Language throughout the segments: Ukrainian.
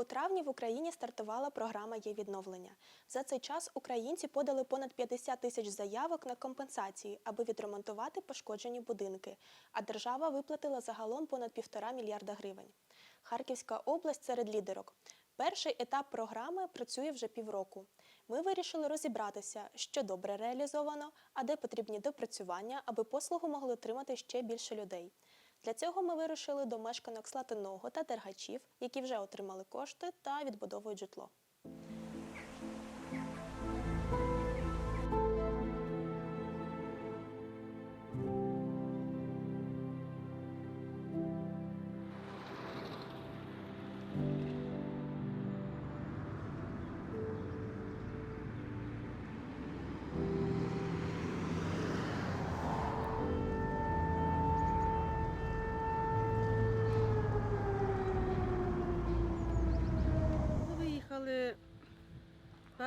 У травні в Україні стартувала програма є відновлення. За цей час українці подали понад 50 тисяч заявок на компенсації, аби відремонтувати пошкоджені будинки. А держава виплатила загалом понад півтора мільярда гривень. Харківська область серед лідерок. Перший етап програми працює вже півроку. Ми вирішили розібратися, що добре реалізовано, а де потрібні допрацювання, аби послугу могли отримати ще більше людей. Для цього ми вирушили до мешканок Слатиного та Дергачів, які вже отримали кошти та відбудовують житло.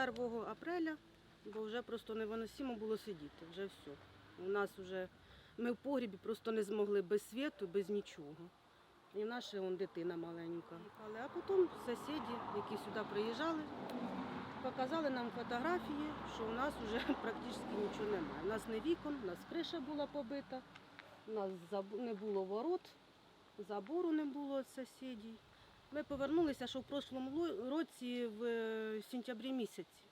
1 апреля, бо вже просто невиносимо було сидіти, вже все. У нас вже ми в погрібі просто не змогли без світу, без нічого. І наша он, дитина маленька. Але а потім сусіди, які сюди приїжджали, показали нам фотографії, що у нас вже практично нічого немає. У нас не вікон, у нас криша була побита, у нас не було ворот, забору не було сусідів. Ми повернулися, що в прошлому році в е, сентябрі місяці.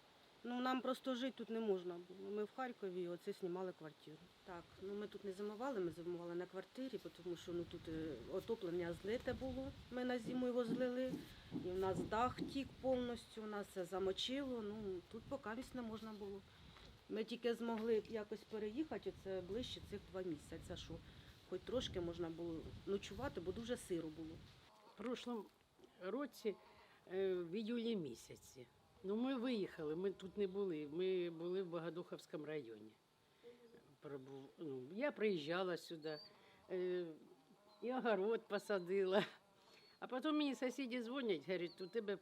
Ну нам просто жити тут не можна було. Ми в Харкові оце знімали квартиру. Так, ну ми тут не зимували, ми зимували на квартирі, тому що ну тут е, отоплення злите було. Ми на зиму його злили. І в нас дах тік повністю, у нас все замочило. Ну тут поки не можна було. Ми тільки змогли якось переїхати, це ближче цих два місяці, що хоч трошки можна було ночувати, бо дуже сиро було. В прошлом році е, в іюлі місяці. Ну, ми виїхали, ми тут не були. Ми були в Богодуховському районі. Ну, я приїжджала сюди, е, і огород посадила. А потім мені сусіди дзвонять, говорять, у тебе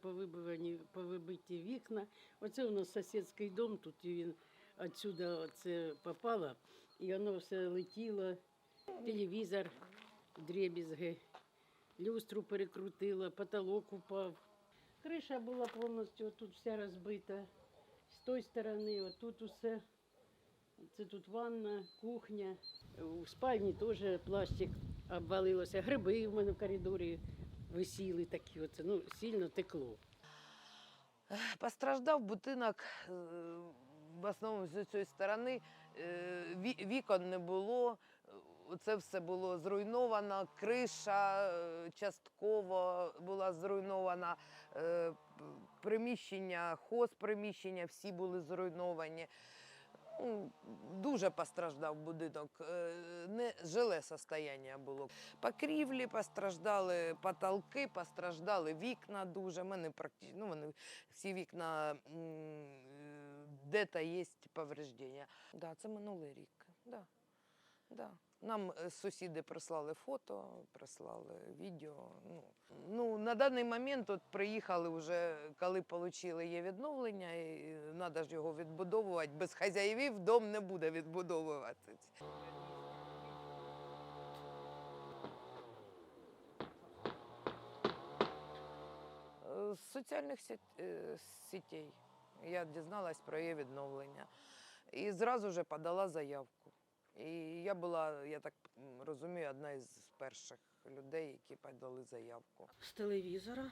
повибиті вікна. Оце у нас сусідський дом, тут він оце попало, і воно все летіло, телевізор, дребізги люстру перекрутила, потолок упав. Криша була повністю тут вся розбита. З тої сторони, отут усе. Це тут ванна, кухня. У спальні теж пластик обвалився. Гриби в мене в коридорі висіли такі. Оце, ну, сильно текло. Постраждав будинок е, в основному з цієї сторони. е, Вікон не було. Це все було зруйновано. Криша е, частково була зруйнована. е, Приміщення, хозприміщення всі були зруйновані. Ну, Дуже постраждав будинок. Е, Не жиле состояння було. Покрівлі постраждали, потолки постраждали, вікна дуже. Мене практично ну, всі вікна де-то є повреждення. Да, це минулий рік. Да. Да. Нам е, сусіди прислали фото, прислали відео. Ну, ну, на даний момент от приїхали вже, коли отримали є відновлення, і треба ж його відбудовувати. Без хазяївів дом не буде відбудовуватися. Е, З соціальних е, сітей я дізналась про її відновлення. І зразу ж подала заявку. І я була, я так розумію, одна із перших людей, які подали заявку. З телевізора.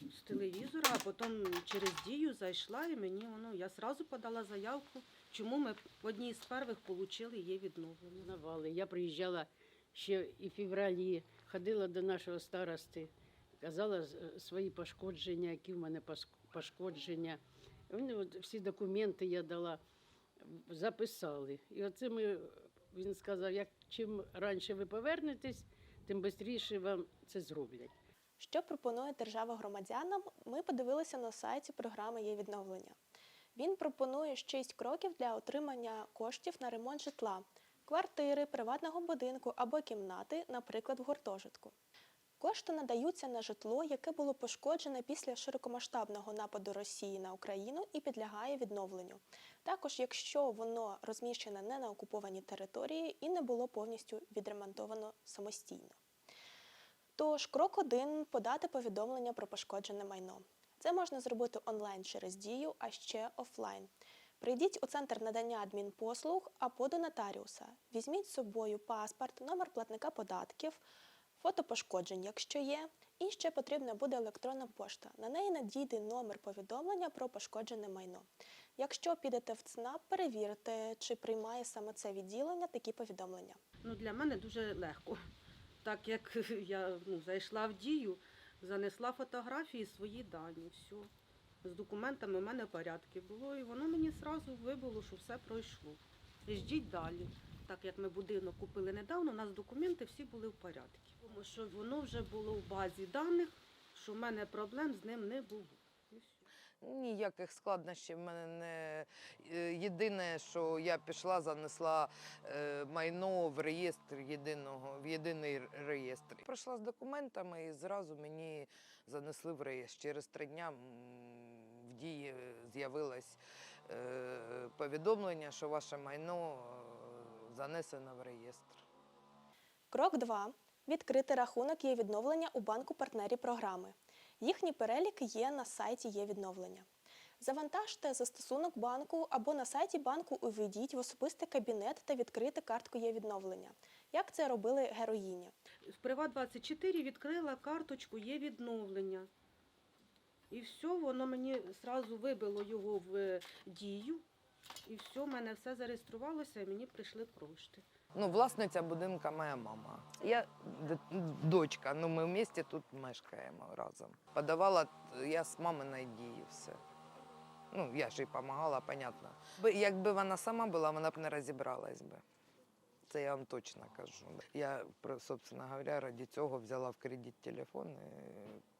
З телевізора, а потім через дію зайшла і мені воно. Я одразу подала заявку, чому ми одні з перших отримали її відновлення. Навали. Я приїжджала ще і в февралі, ходила до нашого старости, казала свої пошкодження, які в мене пошкодження. Вони от всі документи я дала, записали. І оце ми, він сказав, як чим раніше ви повернетесь, тим швидше вам це зроблять. Що пропонує держава громадянам? Ми подивилися на сайті програми є відновлення. Він пропонує шість кроків для отримання коштів на ремонт житла, квартири, приватного будинку або кімнати, наприклад, в гуртожитку. Кошти надаються на житло, яке було пошкоджене після широкомасштабного нападу Росії на Україну і підлягає відновленню. Також, якщо воно розміщене не на окупованій території і не було повністю відремонтовано самостійно. Тож, крок один подати повідомлення про пошкоджене майно. Це можна зробити онлайн через дію, а ще офлайн. Прийдіть у центр надання адмінпослуг або до нотаріуса. Візьміть з собою паспорт, номер платника податків, фото пошкоджень, якщо є, і ще потрібна буде електронна пошта. На неї надійде номер повідомлення про пошкоджене майно. Якщо підете в ЦНАП, перевірте, чи приймає саме це відділення такі повідомлення. Ну, для мене дуже легко. Так як я ну, зайшла в дію, занесла фотографії, свої дані, все. З документами в мене порядки було, і воно мені одразу вибило, що все пройшло. І ждіть далі. Так як ми будинок купили недавно, у нас документи всі були в порядку. Тому що воно вже було в базі даних, що в мене проблем з ним не було. Ніяких складнощів в мене не е, єдине, що я пішла, занесла е, майно в реєстр єдиного, в єдиний реєстр. Прийшла з документами і зразу мені занесли в реєстр. Через три дня в дії з'явилось е, повідомлення, що ваше майно занесено в реєстр. Крок 2. Відкрити рахунок є відновлення у банку партнері програми. Їхній перелік є на сайті є відновлення. Завантажте застосунок банку або на сайті банку увійдіть в особистий кабінет та відкрити картку є відновлення. Як це робили героїні? В Приват24 відкрила карточку, є відновлення. І все, воно мені одразу вибило його в е, дію. І все, в мене все зареєструвалося, і мені прийшли кошти. Ну, власниця будинка моя мама. Я дочка, ну ми в місті тут мешкаємо разом. Подавала я з маминої дії все. Ну, я ж їй допомагала, понятно. Якби вона сама була, вона б не розібралась би. Це я вам точно кажу. Я, собственно говоря, раді цього взяла в кредит телефон, і,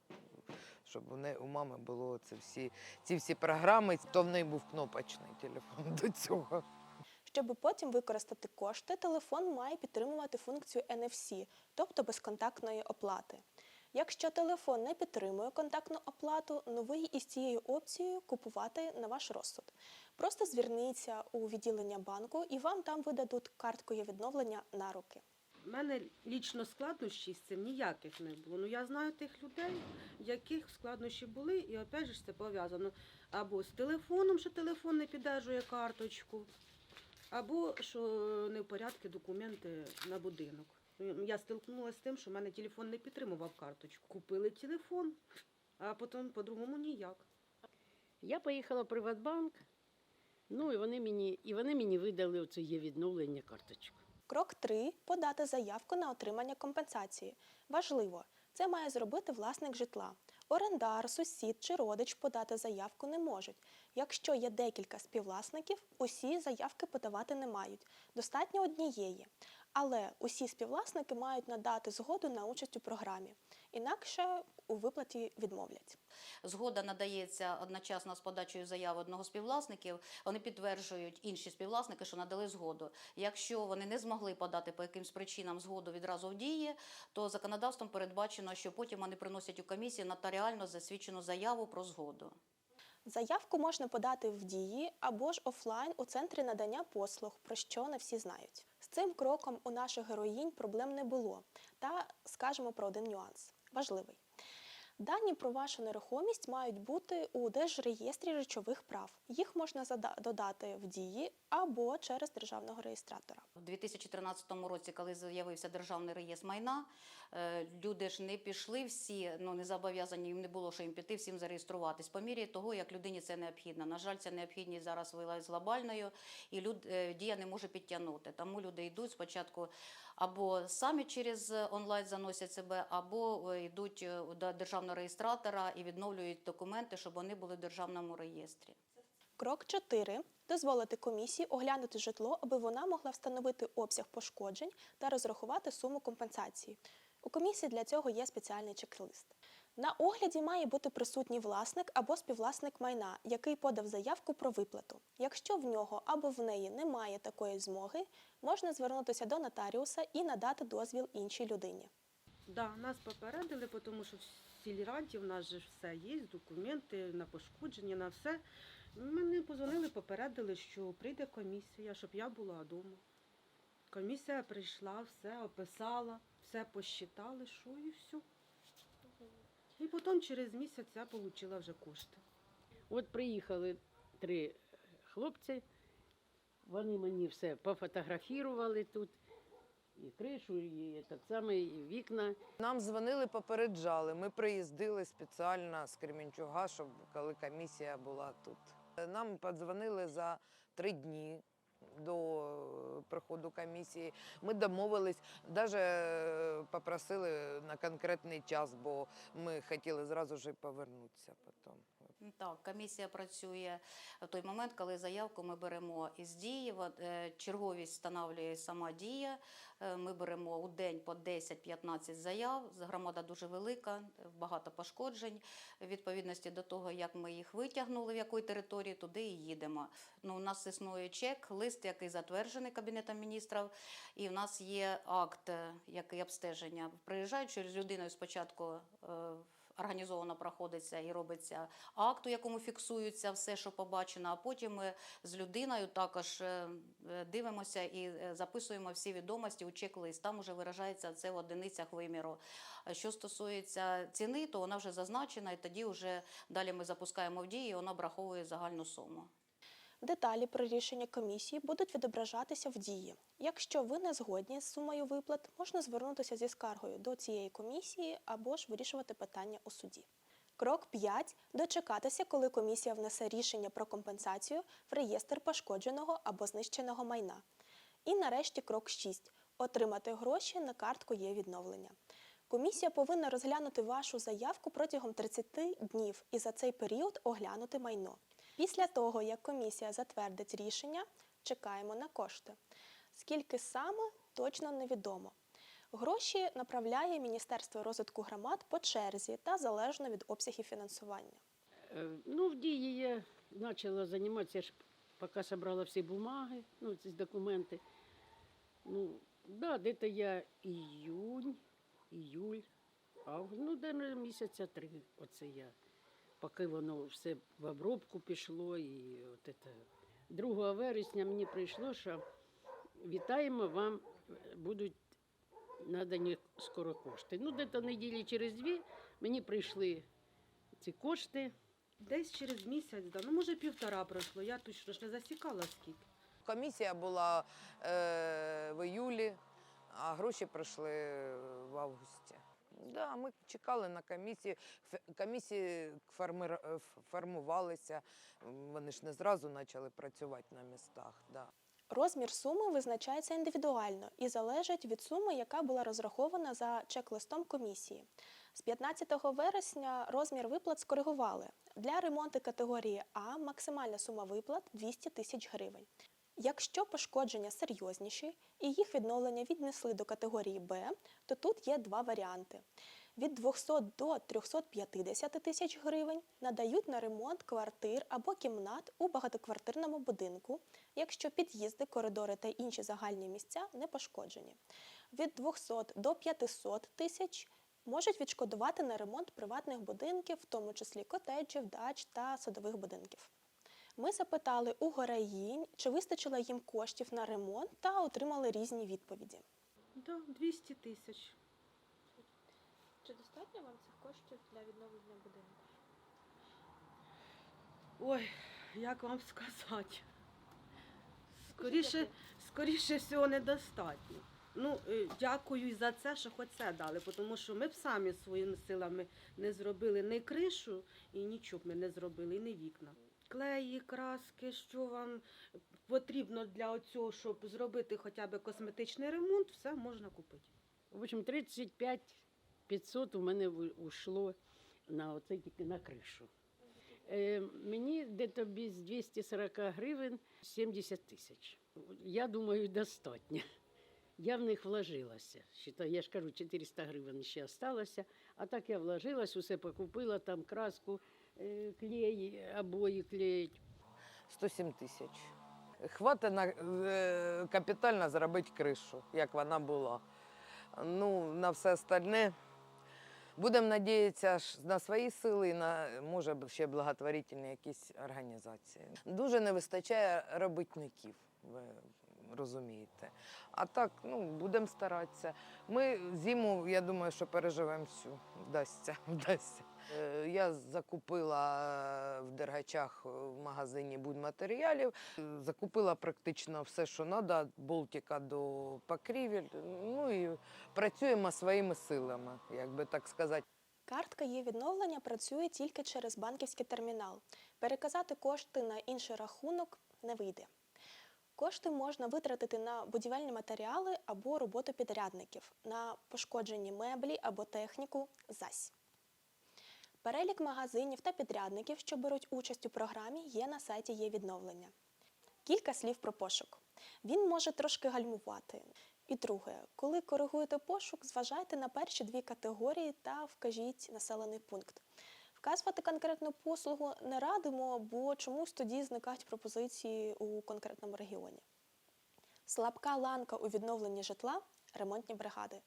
щоб у, у мами було це всі, ці всі програми, то в неї був кнопочний телефон до цього. Щоб потім використати кошти, телефон має підтримувати функцію NFC, тобто безконтактної оплати. Якщо телефон не підтримує контактну оплату, новий із цією опцією купувати на ваш розсуд. Просто зверніться у відділення банку і вам там видадуть картку відновлення на руки. У мене лічно складнощів з цим ніяких не було. Ну я знаю тих людей, яких складнощі були, і опять же це пов'язано або з телефоном, що телефон не піддержує карточку, або що не в порядку документи на будинок. Я стикнулася з тим, що в мене телефон не підтримував карточку. Купили телефон, а потім по-другому ніяк. Я поїхала в Приватбанк, ну і вони мені, і вони мені видали оце є відновлення карточку. Крок 3. подати заявку на отримання компенсації. Важливо, це має зробити власник житла. Орендар, сусід чи родич подати заявку не можуть. Якщо є декілька співвласників, усі заявки подавати не мають. Достатньо однієї. Але усі співвласники мають надати згоду на участь у програмі. Інакше у виплаті відмовлять. Згода надається одночасно з подачею заяви одного з співвласників. Вони підтверджують інші співвласники, що надали згоду. Якщо вони не змогли подати по якимсь причинам згоду відразу в дії, то законодавством передбачено, що потім вони приносять у комісію нотаріально засвідчену заяву про згоду. Заявку можна подати в дії або ж офлайн у центрі надання послуг, про що не всі знають. Цим кроком у наших героїнь проблем не було. Та скажемо про один нюанс важливий. Дані про вашу нерухомість мають бути у Держреєстрі речових прав. Їх можна додати в дії або через державного реєстратора. У 2013 році, коли з'явився державний реєстр майна, е, люди ж не пішли всі, ну не зобов'язані їм не було, що їм піти всім зареєструватись. По мірі того, як людині це необхідно. На жаль, ця необхідність зараз виявилась глобальною, і люд, е, дія не може підтягнути. Тому люди йдуть спочатку або самі через онлайн заносять себе, або е, йдуть е, до державного реєстратора і відновлюють документи, щоб вони були в державному реєстрі. Крок 4. Дозволити комісії оглянути житло, аби вона могла встановити обсяг пошкоджень та розрахувати суму компенсації. У комісії для цього є спеціальний чек-лист. На огляді має бути присутній власник або співвласник майна, який подав заявку про виплату. Якщо в нього або в неї немає такої змоги, можна звернутися до нотаріуса і надати дозвіл іншій людині. Да, нас попередили, тому що в сільраді в нас же все є, документи на пошкодження, на все. Мені позвонили, попередили, що прийде комісія, щоб я була вдома. Комісія прийшла, все описала, все посчитали, що і все. І потім через місяць я отримала вже кошти. От приїхали три хлопці, вони мені все пофотографували тут. І кришу, і так само, і вікна. Нам дзвонили, попереджали. Ми приїздили спеціально з Кременчуга, щоб коли комісія була тут. Нам подзвонили за три дні до приходу комісії. Ми домовились, навіть попросили на конкретний час, бо ми хотіли зразу ж повернутися потім. Так, комісія працює в той момент, коли заявку ми беремо із дії. Е, Черговість встановлює сама дія. Е, Ми беремо у день по 10-15 заяв. Громада дуже велика, багато пошкоджень. В відповідності до того, як ми їх витягнули, в якої території, туди і їдемо. Ну, у нас існує чек, лист, який затверджений Кабінетом міністрів, і в нас є акт, е, який обстеження. Приїжджаючи з людиною спочатку. Організовано проходиться і робиться акт, у якому фіксується все, що побачено. А потім ми з людиною також е, е, дивимося і е, записуємо всі відомості у чек-лист. Там вже виражається це в одиницях виміру. Що стосується ціни, то вона вже зазначена, і тоді вже далі ми запускаємо в дії, і вона обраховує загальну суму. Деталі про рішення комісії будуть відображатися в дії. Якщо ви не згодні з сумою виплат, можна звернутися зі скаргою до цієї комісії або ж вирішувати питання у суді. Крок 5. Дочекатися, коли комісія внесе рішення про компенсацію в реєстр пошкодженого або знищеного майна. І нарешті крок 6. Отримати гроші на картку є відновлення. Комісія повинна розглянути вашу заявку протягом 30 днів і за цей період оглянути майно. Після того, як комісія затвердить рішення, чекаємо на кошти. Скільки саме, точно невідомо. Гроші направляє Міністерство розвитку громад по черзі та залежно від обсягів фінансування. Е, Ну, в дії я почала займатися, ж поки зібрала всі бумаги, ну, ці документи. Ну, да, де-то я іюнь, іюль, август, ну, де місяця три. Оце я. Поки воно все в обробку пішло і от это. 2 вересня мені прийшло, що вітаємо, вам будуть надані скоро кошти. Ну, де-то неділі через дві мені прийшли ці кошти. Десь через місяць, да, ну може півтора пройшло. Я точно ж не засікала скільки. Комісія була е, в іюлі, а гроші прийшли в августі. Да, ми чекали на комісію. Комісії е, формувалися, вони ж не зразу почали працювати на містах. Да. Розмір суми визначається індивідуально і залежить від суми, яка була розрахована за чек-листом комісії. З 15 вересня розмір виплат скоригували. Для ремонту категорії А максимальна сума виплат 200 тисяч гривень. Якщо пошкодження серйозніші і їх відновлення віднесли до категорії Б, то тут є два варіанти. Від 200 до 350 тисяч гривень надають на ремонт квартир або кімнат у багатоквартирному будинку, якщо під'їзди, коридори та інші загальні місця не пошкоджені. Від 200 до 500 тисяч можуть відшкодувати на ремонт приватних будинків, в тому числі котеджів, дач та садових будинків. Ми запитали у гораїнь, чи вистачило їм коштів на ремонт, та отримали різні відповіді. Да, 200 тисяч. Чи достатньо вам цих коштів для відновлення будинку? Ой, як вам сказати? Скоріше, скоріше всього, недостатньо. Ну, е, дякую і за це, що хоч це дали, тому що ми б самі своїми силами не зробили ні кришу і нічого б ми не зробили, і не вікна. Клеї, краски, що вам потрібно для цього, щоб зробити хоча б косметичний ремонт, все можна купити. В общем, 35 500 у мене ушло на оце на кришу. Е, мені десь без 240 гривень 70 тисяч. Я думаю, достатньо. Я в них вложилася. Я ж кажу, 400 гривень ще залишилося. А так я вложилась, усе покупила, там краску, клей, обої клеїть. 107 тисяч. Хватить на е, капітально зробити кришу, як вона була. Ну, на все остальне будемо надіятися на свої сили і на може ще благотворительні якісь організації. Дуже не вистачає робітників в розумієте. А так, ну, будемо старатися. Ми зиму, я думаю, що переживемо всю. Вдасться, вдасться. Е, Я закупила е, в Дергачах е, в магазині будматеріалів. Закупила практично все, що треба, болтика до покрівель. Ну і працюємо своїми силами, як би так сказати. Картка є відновлення працює тільки через банківський термінал. Переказати кошти на інший рахунок не вийде. Кошти можна витратити на будівельні матеріали або роботу підрядників, на пошкоджені меблі або техніку зась. Перелік магазинів та підрядників, що беруть участь у програмі, є на сайті є відновлення. Кілька слів про пошук. Він може трошки гальмувати. І друге, коли коригуєте пошук, зважайте на перші дві категорії та вкажіть населений пункт. Вказувати конкретну послугу не радимо, бо чомусь тоді зникають пропозиції у конкретному регіоні. Слабка ланка у відновленні житла ремонтні бригади.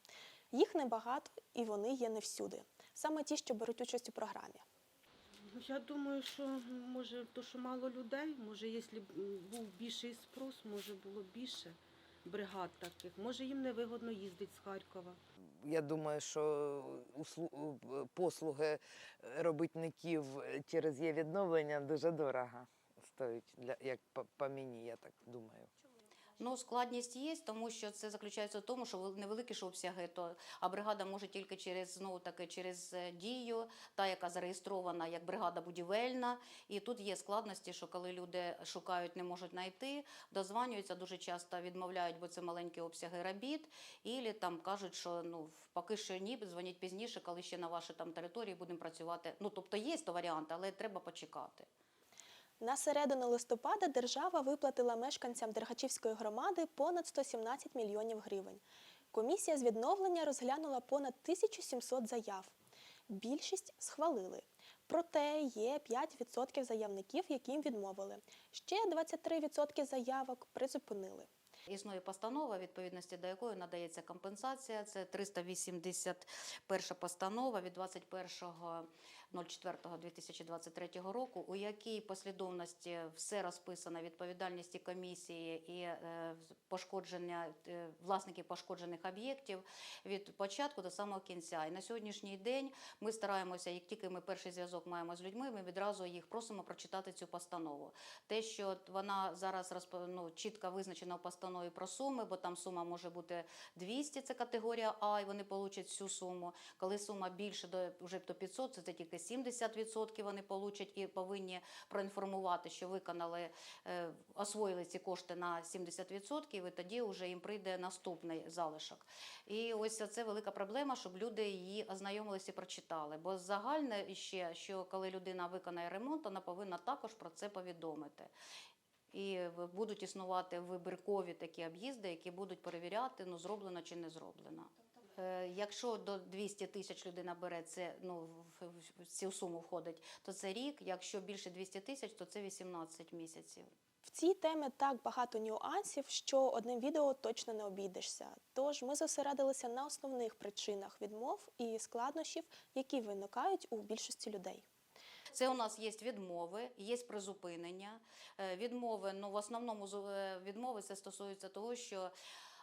Їх небагато і вони є не всюди. Саме ті, що беруть участь у програмі. Я думаю, що може то, що мало людей, може, якщо б був більший спрос, може було більше бригад таких. Може їм невигодно їздити з Харкова. Я думаю, що е, послуги робітників через є відновлення дуже дорого стоять, для, як по, по мені, я так думаю. Ну, складність є, тому що це заключається в тому, що вел- невеликі ж обсяги, то а бригада може тільки через знову таки через е, дію, та яка зареєстрована як бригада будівельна. І тут є складності, що коли люди шукають, не можуть знайти, дозванюються дуже часто, відмовляють, бо це маленькі обсяги робіт, і там кажуть, що ну поки що ні, дзвоніть пізніше, коли ще на вашій там території будемо працювати. Ну тобто є то варіанти, але треба почекати. На середину листопада держава виплатила мешканцям Дергачівської громади понад 117 мільйонів гривень. Комісія з відновлення розглянула понад 1700 заяв. Більшість схвалили. Проте є 5% заявників, яким відмовили. Ще 23% заявок призупинили. Існує постанова, відповідності до якої надається компенсація. Це 381 постанова від 21.04.2023 року, у якій послідовності все розписано відповідальності комісії і е, пошкодження е, власників пошкоджених об'єктів від початку до самого кінця. І на сьогоднішній день ми стараємося, як тільки ми перший зв'язок маємо з людьми, ми відразу їх просимо прочитати цю постанову. Те, що вона зараз ну, чітко визначена в постанові про суми, бо там сума може бути 200, це категорія А, і вони получать всю суму. Коли сума більше до вже до 500, це тільки 70% вони получать і повинні проінформувати, що виконали, е, освоїли ці кошти на 70%, і тоді вже їм прийде наступний залишок. І ось це велика проблема, щоб люди її ознайомилися і прочитали. Бо загальне ще, що коли людина виконає ремонт, вона повинна також про це повідомити. І будуть існувати вибіркові такі об'їзди, які будуть перевіряти, ну зроблено чи не зроблено. Е, Якщо до 200 тисяч людина бере це, ну в- цю суму входить, то це рік. Якщо більше 200 тисяч, то це 18 місяців. В цій темі так багато нюансів, що одним відео точно не обійдешся. Тож ми зосередилися на основних причинах відмов і складнощів, які виникають у більшості людей. Це у нас є відмови, є призупинення. Е, Відмови, ну в основному е, відмови це стосується того, що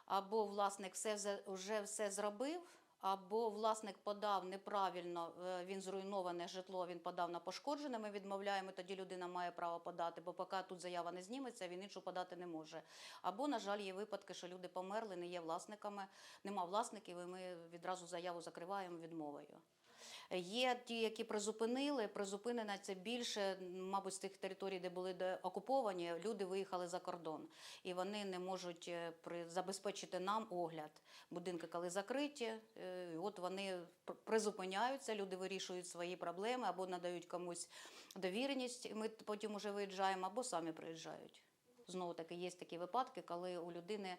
або власник все вже- все зробив. Або власник подав неправильно, е, він зруйноване житло, він подав на пошкоджене. Ми відмовляємо, тоді людина має право подати, бо поки тут заява не зніметься, він іншу подати не може. Або, на жаль, є випадки, що люди померли, не є власниками, нема власників, і ми відразу заяву закриваємо відмовою. Є ті, які призупинили. Призупинена це більше, мабуть, з тих територій, де були окуповані. Люди виїхали за кордон, і вони не можуть е, забезпечити нам огляд. Будинки, коли закриті, е, і от вони призупиняються. Люди вирішують свої проблеми або надають комусь довіреність. і Ми потім уже виїжджаємо, або самі приїжджають. Знову таки є такі випадки, коли у людини.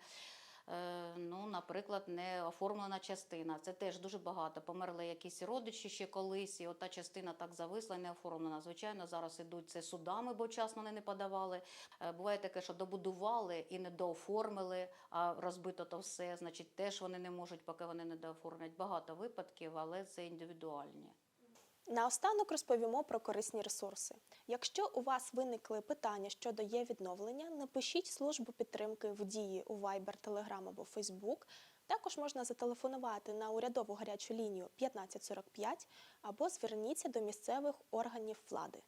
Е, Ну, наприклад, не оформлена частина. Це теж дуже багато. Померли якісь родичі ще колись, і ота частина так зависла, не оформлена. Звичайно, зараз ідуть це судами, бо вчасно вони не подавали. Е, Буває таке, що добудували і не дооформили, а розбито то все. Значить, теж вони не можуть, поки вони не дооформлять. Багато випадків, але це індивідуальні. Наостанок розповімо про корисні ресурси. Якщо у вас виникли питання щодо є відновлення, напишіть службу підтримки в дії у Viber, Telegram або Facebook. Також можна зателефонувати на урядову гарячу лінію 1545 або зверніться до місцевих органів влади.